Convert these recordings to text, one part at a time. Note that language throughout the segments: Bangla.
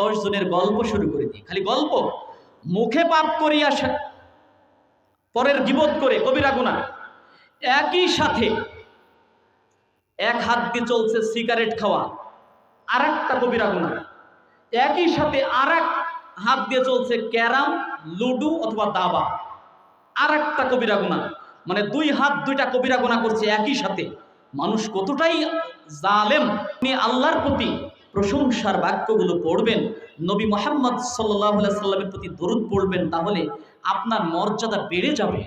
দশ জনের গল্প শুরু করে দিই। খালি গল্প? মুখে পাপ করিয়া পরের গিবত করে, কবিরা গুণা একই সাথে এক হাত দিয়ে চলছে সিগারেট খাওয়া আর একটা কবিরা গুণা একই সাথে আর হাত দিয়ে চলছে ক্যারাম, লুডু অথবা দাবা আর একটা কবিরা গুণা মানে দুই হাত দুইটা কবিরা গুণা করছে একই সাথে। মানুষ কতটাই জালেম আল্লাহর প্রতি প্রশংসার বাক্যগুলো পড়বেন, নবী মোহাম্মদ সাল্লাহ সাল্লামের প্রতি দরুদ পড়বেন, তাহলে আপনার মর্যাদা বেড়ে যাবে।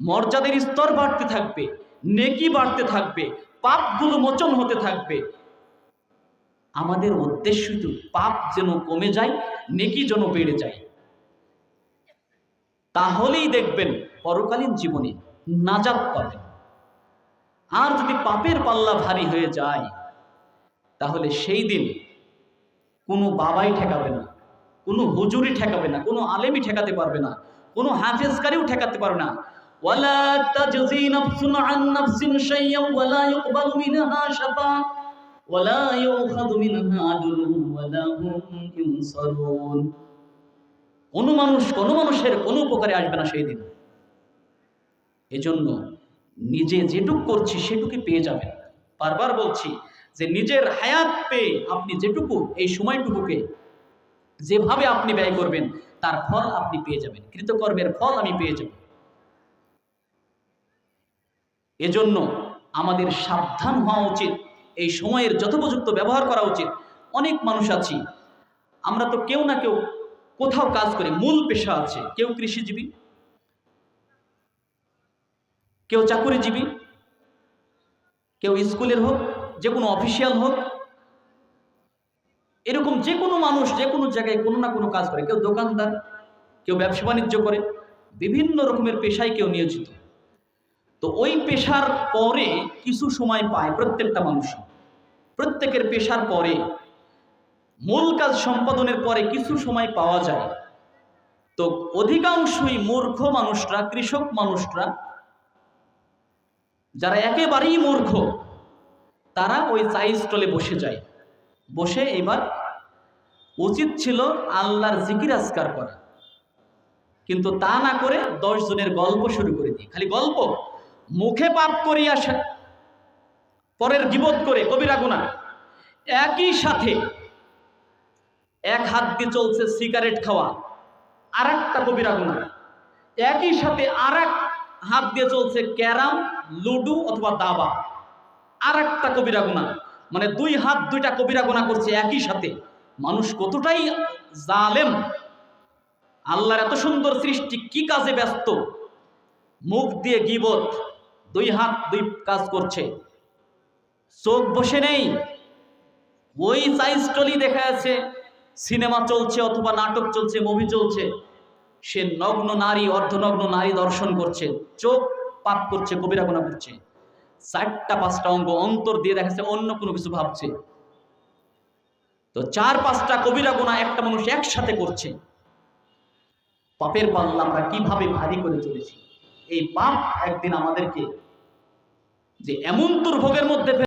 মর্যাদার স্তর বাড়তে থাকবে, নেকি বাড়তে থাকবে, পাপগুলো মোচন হতে থাকবে। আমাদের উদ্দেশ্য শুধু পাপ যেন কমে যায়, নেকি যেন বেড়ে যায়। তাহলেই দেখবেন পরকালীন জীবনে নাজাত পাবেন। আর যদি পাপের পাল্লা ভারী হয়ে যায় তাহলে সেই দিন কোনো বাবাই ঠেকাবে না, কোনো হুজুরি ঠেকাবে না, কোনো আলেমই ঠেকাতে পারবে না, কোনো হাফেজকারীও ঠেকাতে পারবে না। কোনো মানুষ, কোনো মানুষের কোনো উপকারে আসবে না সেই দিন। এজন্য নিজে যেটুক করছি সেটুকুই পেয়ে যাবেন। বারবার বলছি যে নিজের হায়াত পেয়ে আপনি যেটুকু, এই সময়টুকুকে যেভাবে আপনি ব্যয় করবেন, তার ফল আপনি পেয়ে যাবেন। কৃতকর্মের ফল আমি পেয়ে যাব। এজন্য আমাদের সাবধান হওয়া উচিত। এই সময়ের যথোপযুক্ত ব্যবহার করা উচিত। অনেক মানুষ আছি। আমরা তো কেউ না কেউ কোথাও কাজ করি, মূল পেশা আছে। কেউ কৃষিজীবী, কেউ চাকুরিজীবী, কেউ স্কুলের হোক যে কোনো অফিসিয়াল হোক, এরকম যে কোনো মানুষ যে কোনো জায়গায় কোনো না কোনো কাজ করে। কেউ দোকানদার, কেউ ব্যবসা বাণিজ্য করে, বিভিন্ন রকমের পেশায় কেউ নিয়োজিত। তো ওই পেশার পরে কিছু সময় পায় প্রত্যেকটা মানুষই প্রত্যেকের পেশার পরে মূল কাজ সম্পাদনের পরে কিছু সময় পাওয়া যায়। তো অধিকাংশই মূর্খ মানুষরা, কৃষক মানুষরা, যারা একেবারেই মূর্খ তারা ওই চাই স্টলে বসে যায়। বসে এবার উচিত ছিল আল্লাহর জিকির আজকার করা। কিন্তু তা না করে দশ জনের গল্প শুরু করে দিই। খালি গল্প। মুখে পাপ করিয়া পরের গিবোধ করে, কবিরা গুণা একই সাথে এক হাত দিয়ে চলছে সিগারেট খাওয়া আর একটা কবিরা গুণা একই সাথে আর হাত দিয়ে চলছে ক্যারাম, লুডু অথবা দাবা। আর একটা কবিরা গুণা। মানে দুই হাত দুইটা কবিরা গুণা করছে একই সাথে। মানুষ কতটাই জালেম। আল্লাহর এত সুন্দর সৃষ্টি, কি কাজে ব্যস্ত। মুখ দিয়ে গিবত, দুই হাত দুই কাজ করছে। চোখ বসে নেই। ওই সাইজটলি দেখা যাচ্ছে। সিনেমা চলছে অথবা নাটক চলছে, মুভি চলছে। সে নগ্ন নারী, অর্ধনগ্ন নারী দর্শন করছে। চোখ পাপ করছে, কবিরা গোনা করছে। চারটা পাঁচটা অঙ্গ অন্তর দিয়ে দেখাচ্ছে, অন্য কোনো কিছু ভাবছে। তো চার পাঁচটা কবিরা গোনা একটা মানুষ একসাথে করছে। পাপের পাল্লা আমরা কীভাবে ভারী করে চলেছি এই পাপ একদিন আমাদেরকে যে এমন দুর্ভোগের মধ্যে